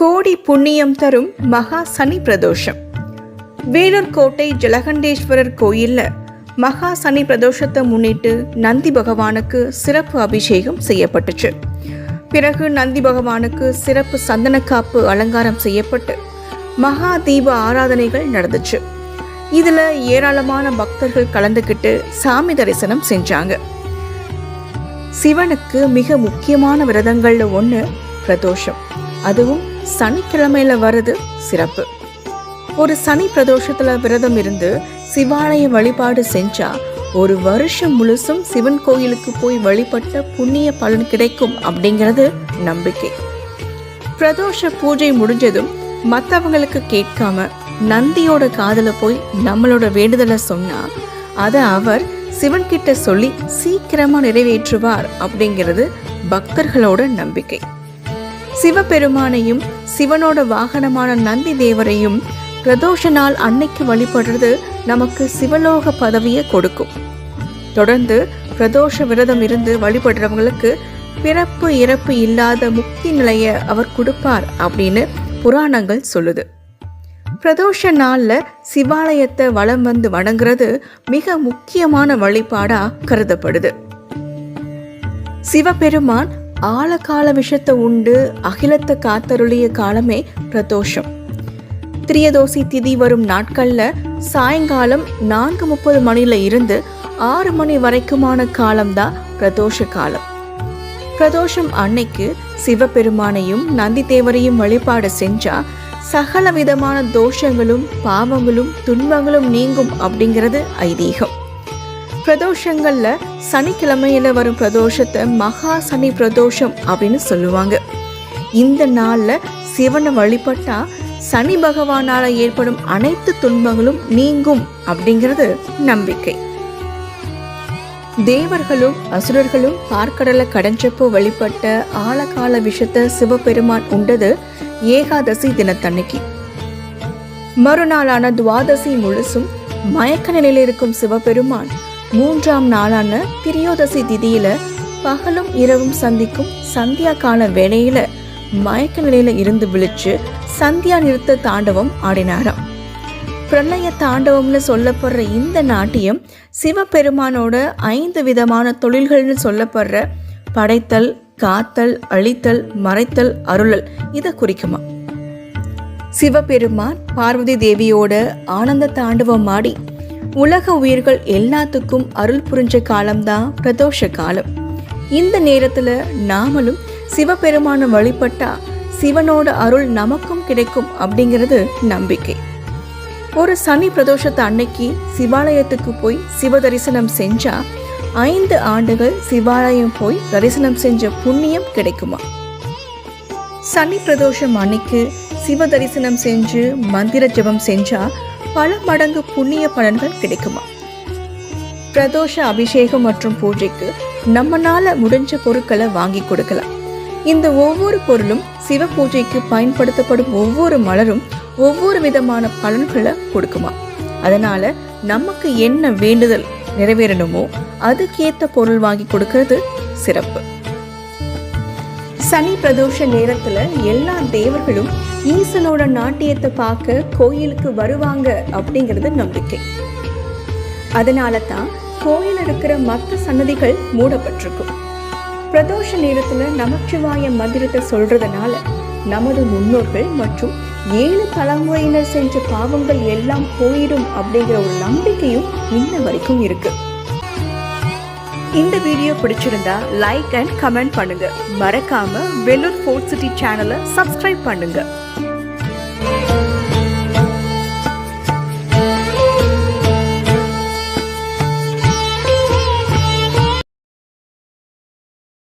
கோடி புண்ணியம் தரும் மகா சனி பிரதோஷம். வேலூர் கோட்டை ஜலகண்டேஸ்வரர் கோயிலில் மகா சனி பிரதோஷத்தை முன்னிட்டு நந்தி பகவானுக்கு சிறப்பு அபிஷேகம் செய்யப்பட்டுச்சு. பிறகு நந்தி பகவானுக்கு சிறப்பு சந்தனக்காப்பு அலங்காரம் செய்யப்பட்டு மகா தீப ஆராதனைகள் நடந்துச்சு. இதில் ஏராளமான பக்தர்கள் கலந்துக்கிட்டு சாமி தரிசனம் செஞ்சாங்க. சிவனுக்கு மிக முக்கியமான விரதங்களில் ஒன்று பிரதோஷம். அதுவும் சனிக்கிழமையில வர்றது சிறப்பு. ஒரு சனி பிரதோஷத்துல விரதம் இருந்து சிவாலய வழிபாடு செஞ்சா ஒரு வருஷம் முழுசும் சிவன் கோயிலுக்கு போய் வழிபட்ட புண்ணிய பலன் கிடைக்கும் அப்படிங்கிறது நம்பிக்கை. பிரதோஷ பூஜை முடிஞ்சதும் மற்றவங்களுக்கு கேட்காம நந்தியோட காதல போய் நம்மளோட வேண்டுதலை சொன்னா அதை அவர் சிவன் கிட்ட சொல்லி சீக்கிரமா நிறைவேற்றுவார் அப்படிங்கிறது பக்தர்களோட நம்பிக்கை. சிவபெருமானையும் சிவனோட வாகனமான நந்தி தேவரையும் பிரதோஷ நாள் அன்னைக்கு வழிபடுறது நமக்கு சிவலோக பதவியை கொடுக்கும். தொடர்ந்து பிரதோஷ விரதம் இருந்து வழிபடுறவங்களுக்கு பிறப்பு இறப்பு இல்லாத முக்தி நிலையை அவர் கொடுப்பார் அப்படின்னு புராணங்கள் சொல்லுது. பிரதோஷ நாள்ல சிவாலயத்தை வலம் வந்து வணங்குறது மிக முக்கியமான வழிபாடா கருதப்படுது. சிவபெருமான் ஆழகால விஷத்தை உண்டு அகிலத்தை காத்தருளிய காலமே பிரதோஷம். திரியதோசி திதி வரும் நாட்களில் சாயங்காலம் நான்கு முப்பது மணியில் இருந்து ஆறு மணி வரைக்குமான காலம்தான் பிரதோஷ காலம். பிரதோஷம் அன்னைக்கு சிவபெருமானையும் நந்தி தேவரையும் வழிபாடு செஞ்சா சகல விதமான தோஷங்களும் பாவங்களும் துன்பங்களும் நீங்கும் அப்படிங்கிறது ஐதீகம். பிரதோஷங்கள்ல சனிக்கிழமையில வரும் பிரதோஷத்தை மகா சனி பிரதோஷம் அப்படின்னு சொல்லுவாங்க. இந்த நாள்ல சிவனை வழிபட்டா சனி பகவானால ஏற்படும் அனைத்து துன்பங்களும் நீங்கும் அப்படிங்கிறது நம்பிக்கை. தேவர்களும் அசுரர்களும் பார்க்கடலை கடைஞ்சப்போ வழிபட்ட ஆழகால விஷத்தை சிவபெருமான் உண்டது ஏகாதசி தினத்தன்னைக்கு. மறுநாளான துவாதசி முழுசும் மயக்க நிலையில் இருக்கும் சிவபெருமான் மூன்றாம் நாளான திரியோதசி திதியில பகலும் இரவும் சந்திக்கும் சந்தியா கால வேளையில மயக்க நிலையில இருந்து விழிச்சு சந்தியா நிறுத்த தாண்டவம் ஆடினாராம். பிரளய தாண்டவம்னு சொல்லப்படுற இந்த நாட்டியம் சிவபெருமானோட ஐந்து விதமான தொழில்கள்னு சொல்லப்படுற படைத்தல் காத்தல் அழித்தல் மறைத்தல் அருளல் இதை குறிக்குமா? சிவபெருமான் பார்வதி தேவியோட ஆனந்த தாண்டவம் ஆடி உலக உயிர்கள் எல்லாத்துக்கும் அருள் புரிஞ்ச காலம்தான் பிரதோஷ காலம். இந்த நேரத்துல நாமளும் சிவபெருமான வழிபட்டா சிவனோட அருள் நமக்கும் கிடைக்கும் அப்படிங்கிறது நம்பிக்கை. ஒரு சனி பிரதோஷத்தை அன்னைக்கு சிவாலயத்துக்கு போய் சிவ தரிசனம் செஞ்சா ஐந்து ஆண்டுகள் சிவாலயம் போய் தரிசனம் செஞ்ச புண்ணியம் கிடைக்குமா? சனி பிரதோஷம் அன்னைக்கு சிவ தரிசனம் செஞ்சு மந்திர ஜெபம் செஞ்சா பல மடங்கு புண்ணிய பலன்கள் கிடைக்குமா? பிரதோஷ அபிஷேகம் மற்றும் பூஜைக்கு நம்மனால முடிஞ்ச பொருட்களை வாங்கி கொடுக்கலாம். இந்த ஒவ்வொரு பொருளும் சிவ பூஜைக்கு பயன்படுத்தப்படும் ஒவ்வொரு மலரும் ஒவ்வொரு விதமான பலன்களை கொடுக்குமா? அதனால நமக்கு என்ன வேண்டுதல் நிறைவேறணுமோ அதுக்கேத்த பொருள் வாங்கி கொடுக்கறது சிறப்பு. சனி பிரதோஷ நேரத்துல எல்லா தேவர்களும் ஈசனோட நாட்டியத்தை பார்க்க கோயிலுக்கு வருவாங்க அப்படிங்கிறது நம்பிக்கை. அதனால தான் கோயில் இருக்கிற மற்ற சன்னதிகள் மூடப்பட்டிருக்கும். பிரதோஷ நேரத்துல நமச்சிவாய மந்திரத்தை சொல்றதுனால நமது முன்னோர்கள் மற்றும் ஏழு தலைமுறையினர் செஞ்ச பாவங்கள் எல்லாம் போயிடும் அப்படிங்கிற ஒரு நம்பிக்கையும் இன்ன வரைக்கும் இருக்கு. இந்த வீடியோ பிடிச்சிருந்தா லைக் அண்ட் கமெண்ட் பண்ணுங்க. மறக்காம வெல்லூர் ஃபோர்ட் சிட்டி சேனலை சப்ஸ்கிரைப் பண்ணுங்க.